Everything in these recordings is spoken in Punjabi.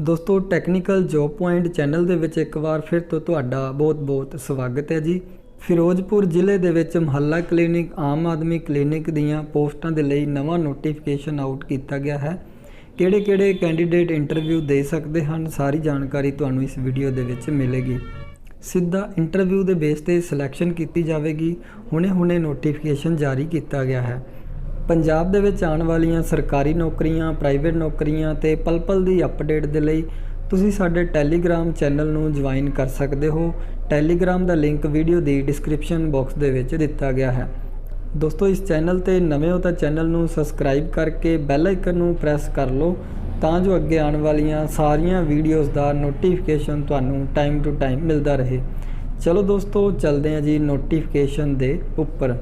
ਦੋਸਤੋ ਟੈਕਨੀਕਲ ਜੌਬ ਪੁਆਇੰਟ ਚੈਨਲ ਦੇ ਵਿੱਚ ਇੱਕ ਵਾਰ ਫਿਰ ਤੋਂ ਤੁਹਾਡਾ ਬਹੁਤ-ਬਹੁਤ ਸਵਾਗਤ ਹੈ ਜੀ। ਫਿਰੋਜ਼ਪੁਰ ਜ਼ਿਲ੍ਹੇ ਦੇ ਵਿੱਚ ਮੁਹੱਲਾ ਕਲੀਨਿਕ, ਆਮ ਆਦਮੀ ਕਲੀਨਿਕ ਦੀਆਂ ਪੋਸਟਾਂ ਦੇ ਲਈ ਨਵਾਂ ਨੋਟੀਫਿਕੇਸ਼ਨ ਆਊਟ ਕੀਤਾ ਗਿਆ ਹੈ। ਕਿਹੜੇ-ਕਿਹੜੇ ਕੈਂਡੀਡੇਟ ਇੰਟਰਵਿਊ ਦੇ ਸਕਦੇ ਹਨ, ਸਾਰੀ ਜਾਣਕਾਰੀ ਤੁਹਾਨੂੰ ਇਸ ਵੀਡੀਓ ਦੇ ਵਿੱਚ ਮਿਲੇਗੀ। ਸਿੱਧਾ ਇੰਟਰਵਿਊ ਦੇ ਬੇਸ ਤੇ ਸਿਲੈਕਸ਼ਨ ਕੀਤੀ ਜਾਵੇਗੀ। ਹੁਣੇ-ਹੁਣੇ ਨੋਟੀਫਿਕੇਸ਼ਨ ਜਾਰੀ ਕੀਤਾ ਗਿਆ ਹੈ। ਪੰਜਾਬ ਦੇ ਵਿੱਚ ਆਉਣ ਵਾਲੀਆਂ ਸਰਕਾਰੀ ਨੌਕਰੀਆਂ ਪ੍ਰਾਈਵੇਟ ਨੌਕਰੀਆਂ ਤੇ ਪਲ-ਪਲ ਦੀ ਅਪਡੇਟ ਦੇ ਲਈ ਤੁਸੀਂ ਸਾਡੇ ਟੈਲੀਗ੍ਰਾਮ ਚੈਨਲ ਨੂੰ ਜੁਆਇਨ ਕਰ ਸਕਦੇ ਹੋ। ਟੈਲੀਗ੍ਰਾਮ ਦਾ ਲਿੰਕ ਵੀਡੀਓ ਦੀ ਡਿਸਕ੍ਰਿਪਸ਼ਨ ਬਾਕਸ ਦੇ ਵਿੱਚ ਦਿੱਤਾ ਗਿਆ ਹੈ। ਦੋਸਤੋ, ਇਸ ਚੈਨਲ ਤੇ ਨਵੇਂ ਹੋ ਤਾਂ ਚੈਨਲ ਨੂੰ ਸਬਸਕ੍ਰਾਈਬ ਕਰਕੇ ਬੈਲ ਆਈਕਨ ਨੂੰ ਪ੍ਰੈਸ ਕਰ ਲਓ ਤਾਂ ਜੋ ਅੱਗੇ ਆਉਣ ਵਾਲੀਆਂ ਸਾਰੀਆਂ ਵੀਡੀਓਜ਼ ਦਾ ਨੋਟੀਫਿਕੇਸ਼ਨ ਤੁਹਾਨੂੰ ਟਾਈਮ ਟੂ ਟਾਈਮ ਮਿਲਦਾ ਰਹੇ। ਚਲੋ ਦੋਸਤੋ, ਚੱਲਦੇ ਹਾਂ ਜੀ ਨੋਟੀਫਿਕੇਸ਼ਨ ਦੇ ਉੱਪਰ।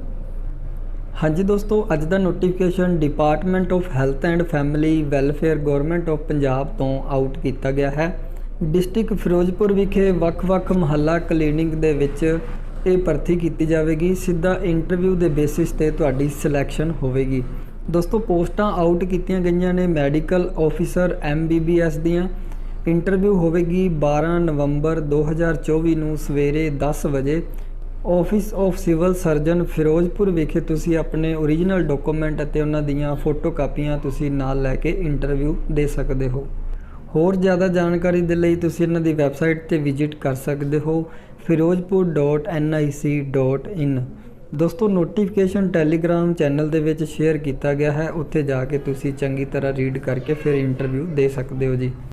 ਹਾਂਜੀ ਦੋਸਤੋ, ਅੱਜ ਦਾ notification department of health and family welfare government of Punjab ਤੋਂ ਆਊਟ ਕੀਤਾ ਗਿਆ ਹੈ। ਡਿਸਟ੍ਰਿਕਟ ਫਿਰੋਜ਼ਪੁਰ ਵਿਖੇ ਵੱਖ-ਵੱਖ ਮੁਹੱਲਾ ਕਲੀਨਿਕ ਦੇ ਵਿੱਚ ਇਹ ਭਰਤੀ ਕੀਤੀ ਜਾਵੇਗੀ। ਸਿੱਧਾ ਇੰਟਰਵਿਊ ਦੇ ਬੇਸਿਸ ਤੇ ਤੁਹਾਡੀ ਸਿਲੈਕਸ਼ਨ ਹੋਵੇਗੀ। ਦੋਸਤੋ, ਪੋਸਟਾਂ ਆਊਟ ਕੀਤੀਆਂ ਗਈਆਂ ਨੇ ਮੈਡੀਕਲ ਆਫੀਸਰ ਐਮਬੀਬੀਐਸ ਦੀਆਂ। ਇੰਟਰਵਿਊ ਹੋਵੇਗੀ 12 ਨਵੰਬਰ 2024 ਨੂੰ ਸਵੇਰੇ 10 ਵਜੇ। Office of civil surgeon Firozpur ਵਿਖੇ ਤੁਸੀਂ ਆਪਣੇ ਓਰੀਜਨਲ ਡਾਕੂਮੈਂਟ ਅਤੇ ਉਹਨਾਂ ਦੀਆਂ ਫੋਟੋ ਕਾਪੀਆਂ ਤੁਸੀਂ ਨਾਲ ਲੈ ਕੇ ਇੰਟਰਵਿਊ ਦੇ ਸਕਦੇ ਹੋ। ਹੋਰ ਜ਼ਿਆਦਾ ਜਾਣਕਾਰੀ ਦੇ ਲਈ ਤੁਸੀਂ ਇਹਨਾਂ ਦੀ ਵੈਬਸਾਈਟ ਤੇ ਵਿਜ਼ਿਟ ਕਰ ਸਕਦੇ ਹੋ firozpur.nic.in ਦੋਸਤੋ ਨੋਟੀਫਿਕੇਸ਼ਨ ਟੈਲੀਗ੍ਰਾਮ ਚੈਨਲ ਦੇ ਵਿੱਚ ਸ਼ੇਅਰ ਕੀਤਾ ਗਿਆ ਹੈ, ਉੱਥੇ ਜਾ ਕੇ ਤੁਸੀਂ ਚੰਗੀ ਤਰ੍ਹਾਂ ਰੀਡ ਕਰਕੇ ਫਿਰ ਇੰਟਰਵਿਊ ਦੇ ਸਕਦੇ ਹੋ ਜੀ।